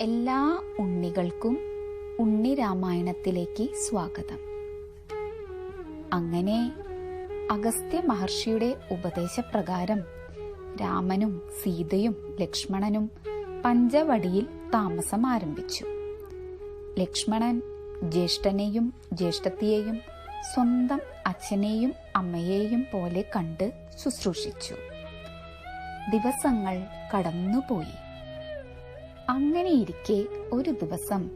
എല്ലാ ഉണ്ണികൾക്കും ഉണ്ണി രാമായണത്തിലേക്ക് സ്വാഗതം. അങ്ങനെ അഗസ്ത്യ മഹർഷിയുടെ ഉപദേശപ്രകാരം രാമനും സീതയും ലക്ഷ്മണനും പഞ്ചവടിയിൽ താമസം ആരംഭിച്ചു. ലക്ഷ്മണൻ ജ്യേഷ്ഠനെയും ജ്യേഷ്ഠത്തിയെയും സ്വന്തം അച്ഛനെയും അമ്മയെയും പോലെ കണ്ട് ശുശ്രൂഷിച്ചു. ദിവസങ്ങൾ കടന്നുപോയി. അങ്ങനെയിരിക്കെ ഒരു ദിവസം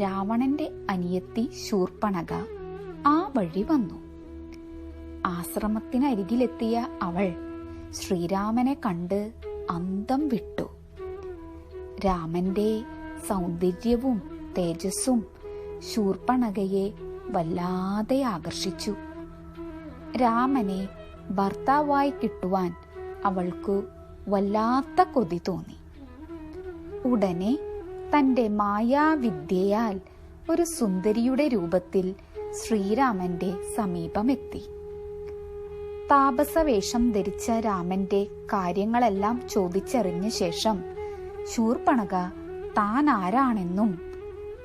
രാവണന്റെ അനിയത്തി ശൂർപ്പണക ആ വഴി വന്നു. ആശ്രമത്തിനരികിലെത്തിയ അവൾ ശ്രീരാമനെ കണ്ട് അന്തം വിട്ടു. രാമന്റെ സൗന്ദര്യവും തേജസ്സും ശൂർപ്പണകയെ വല്ലാതെ ആകർഷിച്ചു. രാമനെ ഭർത്താവായി കിട്ടുവാൻ അവൾക്കു വല്ലാത്ത കൊതി തോന്നി. ഉടനെ തന്റെ മായാവിദ്യയാൽ ഒരു സുന്ദരിയുടെ രൂപത്തിൽ ശ്രീരാമന്റെ സമീപമെത്തി. താപസവേഷം ധരിച്ച രാമന്റെ കാര്യങ്ങളെല്ലാം ചോദിച്ചറിഞ്ഞ ശേഷം ശൂർപ്പണക താൻ ആരാണെന്നും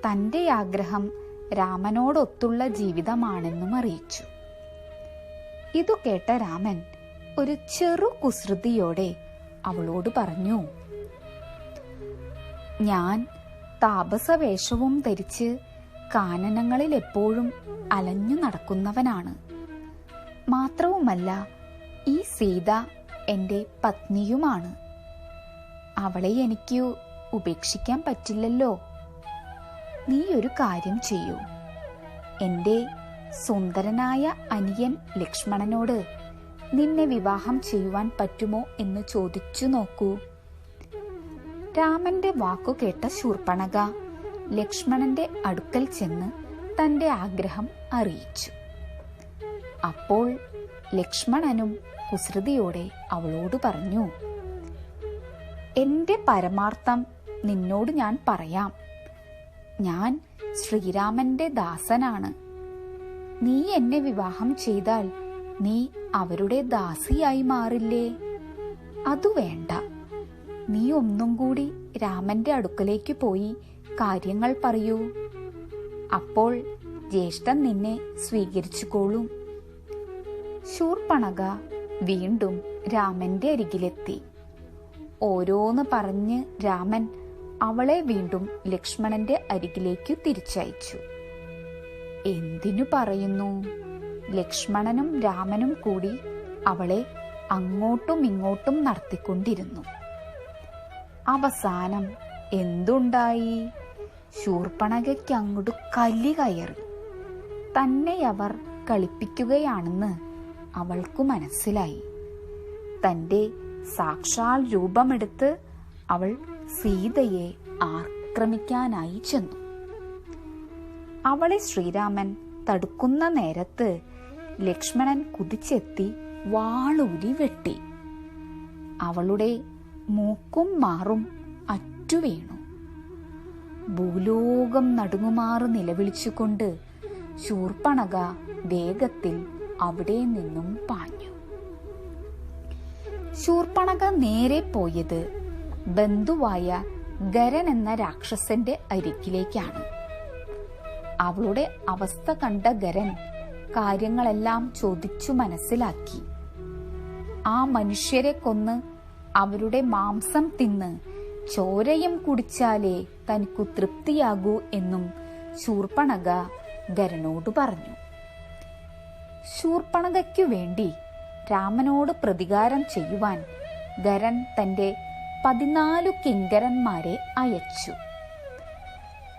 തന്റെ ആഗ്രഹം രാമനോടൊത്തുള്ള ജീവിതമാണെന്നും അറിയിച്ചു. ഇതു കേട്ട രാമൻ ഒരു ചെറു കുസൃതിയോടെ അവളോട് പറഞ്ഞു ഞാൻ താപസവേഷവും ധരിച്ച് കാനനങ്ങളിൽ എപ്പോഴും അലഞ്ഞു നടക്കുന്നവനാണ്. മാത്രവുമല്ല ഈ സീത എന്റെ പത്നിയുമാണ്. അവളെ എനിക്ക് ഉപേക്ഷിക്കാൻ പറ്റില്ലല്ലോ. നീ ഒരു കാര്യം ചെയ്യൂ. എന്റെ സുന്ദരനായ അനിയൻ ലക്ഷ്മണനോട് നിന്നെ വിവാഹം ചെയ്യുവാൻ പറ്റുമോ എന്ന് ചോദിച്ചു നോക്കൂ. രാമന്റെ വാക്കുകേട്ട ശൂർപ്പണക. ലക്ഷ്മണന്റെ അടുക്കൽ ചെന്ന് തന്റെ ആഗ്രഹം അറിയിച്ചു. അപ്പോൾ ലക്ഷ്മണനും കുസൃതിയോടെ അവളോട് പറഞ്ഞു എന്റെ പരമാർത്ഥം നിന്നോട് ഞാൻ പറയാം. ഞാൻ ശ്രീരാമന്റെ ദാസനാണ്. നീ എന്നെ വിവാഹം ചെയ്താൽ നീ അവരുടെ ദാസിയായി മാറില്ലേ? അതു വേണ്ട നീ ഒന്നും കൂടി രാമന്റെ അടുക്കലേക്ക് പോയി കാര്യങ്ങൾ പറയൂ. അപ്പോൾ ജ്യേഷ്ഠൻ നിന്നെ സ്വീകരിച്ചുകൊള്ളും. ശൂർപ്പണക വീണ്ടും രാമന്റെ അരികിലെത്തി. ഓരോന്ന് പറഞ്ഞ് രാമൻ അവളെ വീണ്ടും ലക്ഷ്മണന്റെ അരികിലേക്കു തിരിച്ചയച്ചു. എന്തിനു പറയുന്നു? ലക്ഷ്മണനും രാമനും കൂടി അവളെ അങ്ങോട്ടും ഇങ്ങോട്ടും നടത്തിക്കൊണ്ടിരുന്നു. അവസാനം എന്തുണ്ടായി? ശൂർപ്പണകയ്ക്ക് അങ്ങോട്ട് കലി കയറി. തന്നെ അവർ കളിപ്പിക്കുകയാണെന്ന് അവൾക്കു മനസ്സിലായി. തന്റെ സാക്ഷാൽ രൂപമെടുത്ത് അവൾ സീതയെ ആക്രമിക്കാനായി ചെന്നു. അവളെ ശ്രീരാമൻ തടുക്കുന്ന നേരത്ത് ലക്ഷ്മണൻ കുതിച്ചെത്തി വാളൂരി വെട്ടി. അവളുടെ മൂക്കും മാറും അറ്റുവീണു ഭൂലോകം നടുങ്ങുമാറ് നിലവിളിച്ചുകൊണ്ട് ശൂർപ്പണക വേഗത്തിൽ അവിടെ നിന്നും പാഞ്ഞു. ശൂർപ്പണക നേരെ പോയത് ബന്ധുവായ ഗരൻ എന്ന രാക്ഷസന്റെ അരികിലേക്കാണ്. അവളുടെ അവസ്ഥ കണ്ട ഗരൻ കാര്യങ്ങളെല്ലാം ചോദിച്ചു മനസ്സിലാക്കി. ആ മനുഷ്യരെ കൊന്ന് അവരുടെ മാംസം തിന്ന് ചോരയും കുടിച്ചാലേ തനിക്കു തൃപ്തിയാകൂ എന്നും ശൂർപ്പണക ഗരനോട് പറഞ്ഞു. ശൂർപ്പണകയ്ക്കു വേണ്ടി രാമനോട് പ്രതികാരം ചെയ്യുവാൻ ഗരൻ തന്റെ പതിനാലു കിങ്കരന്മാരെ അയച്ചു.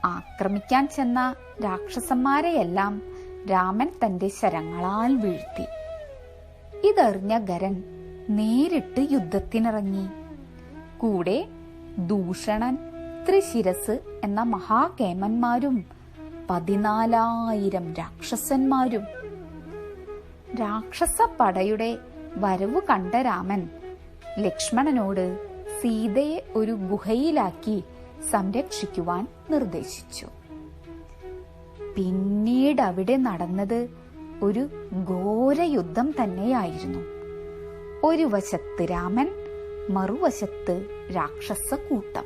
ആക്രമിക്കാൻ ചെന്ന രാക്ഷസന്മാരെയെല്ലാം രാമൻ തന്റെ ശരങ്ങളാൽ വീഴ്ത്തി. ഇതറിഞ്ഞ ഗരൻ നേരിട്ട് യുദ്ധത്തിനിറങ്ങി. കൂടെ ദൂഷണൻ ത്രിശിരസ് എന്ന മഹാകേമന്മാരും പതിനാലായിരം രാക്ഷസന്മാരും. രാക്ഷസ പടയുടെ വരവ് കണ്ട രാമൻ ലക്ഷ്മണനോട് സീതയെ ഒരു ഗുഹയിലാക്കി സംരക്ഷിക്കുവാൻ നിർദ്ദേശിച്ചു. പിന്നീട് അവിടെ നടന്നത് ഒരു ഘോര യുദ്ധം തന്നെയായിരുന്നു. ഒരു വശത്ത് രാമൻ മറുവശത്ത് രാക്ഷസ കൂട്ടം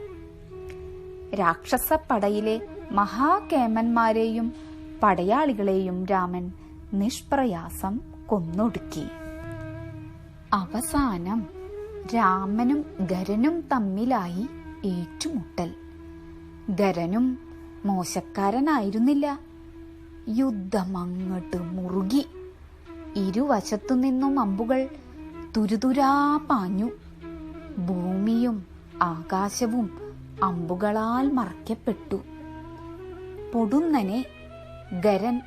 രാക്ഷസപ്പടയിലെ മഹാകേമന്മാരെയും പടയാളികളെയും രാമൻ നിഷ്പ്രയാസം കൊന്നൊടുക്കി. അവസാനം രാമനും ഗരനും തമ്മിലായി ഏറ്റുമുട്ടൽ. ഗരനും മോശക്കാരനായിരുന്നില്ല. യുദ്ധമങ്ങട്ട് മുറുകി. ഇരുവശത്തു നിന്നും അമ്പുകൾ തുരുതുരാ പാഞ്ഞു. ഭൂമിയും ആകാശവും അമ്പുകളാൽ മറയ്ക്കപ്പെട്ടു. പൊടുന്നനെ ഗരൻ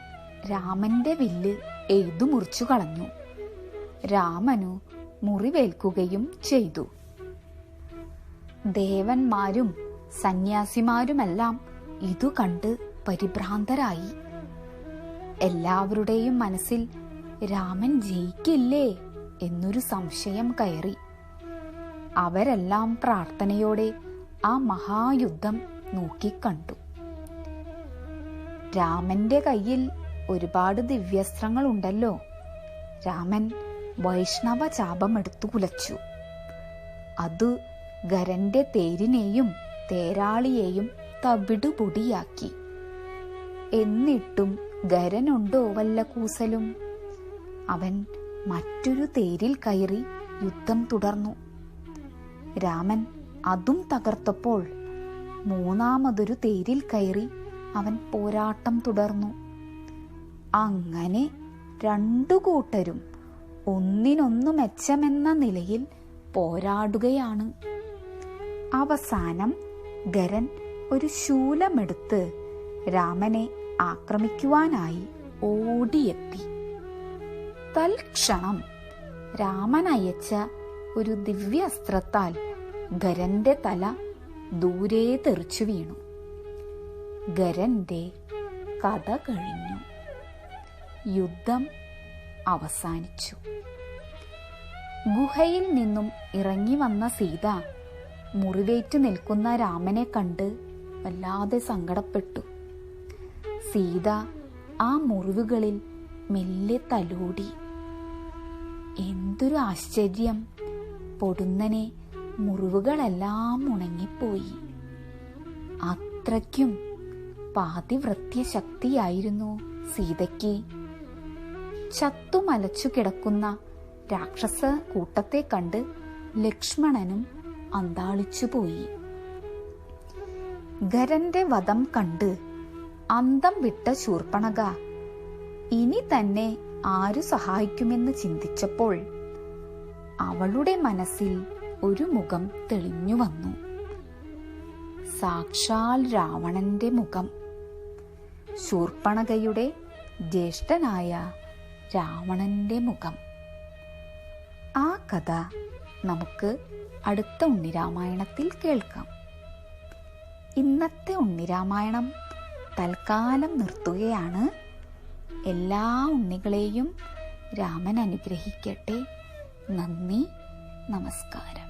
രാമന്റെ വില്ല് എഴുതു മുറിച്ചു കളഞ്ഞു. രാമനു മുറിവേൽക്കുകയും ചെയ്തു. ദേവന്മാരും സന്യാസിമാരുമെല്ലാം ഇതു കണ്ട് പരിഭ്രാന്തരായി. എല്ലാവരുടെയും മനസ്സിൽ രാമൻ ജയിക്കില്ലേ? എന്നൊരു സംശയം കയറി. അവരെല്ലാം പ്രാർത്ഥനയോടെ ആ മഹായുദ്ധം നോക്കിക്കണ്ടു. രാമന്റെ കയ്യിൽ ഒരുപാട് ദിവ്യസ്ത്രങ്ങൾ ഉണ്ടല്ലോ രാമൻ വൈഷ്ണവ ചാപമെടുത്തു കുലച്ചു. അത് ഗരന്റെ തേരിനെയും തേരാളിയെയും തവിടുപൊടിയാക്കി. എന്നിട്ടും ഗരനുണ്ടോ വല്ല കൂസലും? അവൻ മറ്റൊരു തേരിൽ കയറി യുദ്ധം തുടർന്നു. രാമൻ അതും തകർത്തപ്പോൾ മൂന്നാമതൊരു തേരിൽ കയറി അവൻ പോരാട്ടം തുടർന്നു. അങ്ങനെ രണ്ടു കൂട്ടരും ഒന്നിനൊന്നു മെച്ചമെന്ന നിലയിൽ പോരാടുകയാണ്. അവസാനം ഗരൻ ഒരു ശൂലമെടുത്ത് രാമനെ ആക്രമിക്കുവാനായി ഓടിയെത്തി. തൽക്ഷണം രാമൻ അയച്ച ഒരു ദിവ്യസ്ത്രത്താൽ ഗരന്റെ തല ദൂരെ തെറിച്ചു വീണു. ഗരന്റെ കഥ കഴിഞ്ഞു. യുദ്ധം അവസാനിച്ചു. ഗുഹയിൽ നിന്നും ഇറങ്ങി വന്ന സീത മുറിവേറ്റ് നിൽക്കുന്ന രാമനെ കണ്ട് വല്ലാതെ സങ്കടപ്പെട്ടു. സീത ആ മുറിവുകളിൽ മെല്ലെ തലോടി. എന്തൊരു ആശ്ചര്യം. പൊടുന്നനെ മുറിവുകളെല്ലാം ഉണങ്ങിപ്പോയി. അത്രയ്ക്കും പാതിവൃത്യ ശക്തിയായിരുന്നു സീതയ്ക്ക്. ചത്തുമലച്ചു കിടക്കുന്ന രാക്ഷസ കൂട്ടത്തെ കണ്ട് ലക്ഷ്മണനും അന്താളിച്ചുപോയി. ഖരന്റെ വധം കണ്ട് അന്തം വിട്ട ശൂർപ്പണക. ഇനി തന്നെ ആരു സഹായിക്കുമെന്ന് ചിന്തിച്ചപ്പോൾ അവളുടെ മനസ്സിൽ ഒരു മുഖം തെളിഞ്ഞു വന്നു. സാക്ഷാൽ രാവണന്റെ മുഖം. ശൂർപ്പണകയുടെ ജ്യേഷ്ഠനായ രാവണന്റെ മുഖം. ആ കഥ നമുക്ക് അടുത്ത ഉണ്ണിരാമായണത്തിൽ കേൾക്കാം. ഇന്നത്തെ ഉണ്ണിരാമായണം തൽക്കാലം നിർത്തുകയാണ്. എല്ലാ ഉണ്ണികളെയും രാമൻ അനുഗ്രഹിക്കട്ടെ. നന്ദി നമസ്കാരം.